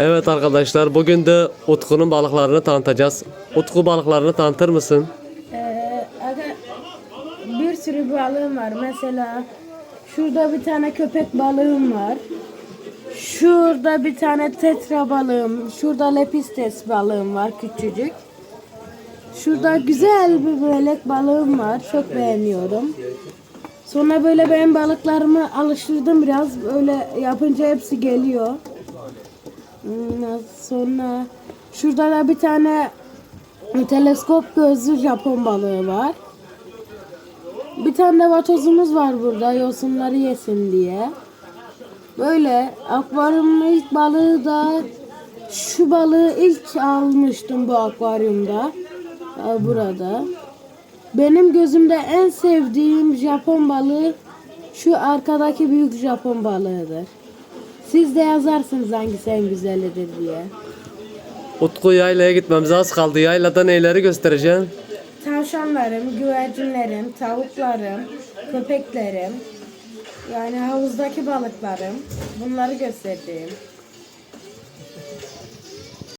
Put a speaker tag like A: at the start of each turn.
A: Evet arkadaşlar bugün de Utku'nun balıklarını tanıtacağız. Utku balıklarını tanıtır mısın?
B: Ee, bir sürü balığım var. Mesela şurada bir tane köpek balığım var. Şurada bir tane tetra balığım. Şurada lepistes balığım var küçücük. Şurada güzel bir börek balığım var. Çok beğeniyorum. Sonra böyle ben balıklarımı alıştırdım biraz. Böyle yapınca hepsi geliyor. Sonra şurada da bir tane teleskop gözlü Japon balığı var. Bir tane de vatozumuz var burada yosunları yesin diye. Böyle akvaryumun ilk balığı da şu balığı ilk almıştım bu akvaryumda. Ee, Burada. Benim gözümde en sevdiğim Japon balığı şu arkadaki büyük Japon balığıdır. Siz de yazarsınız hangisi en güzelidir diye.
A: Utku yaylaya gitmemize az kaldı. Yaylada neyleri göstereceğim?
B: Tavşanlarım, güvercinlerim, tavuklarım, köpeklerim, yani havuzdaki balıklarım bunları göstereceğim.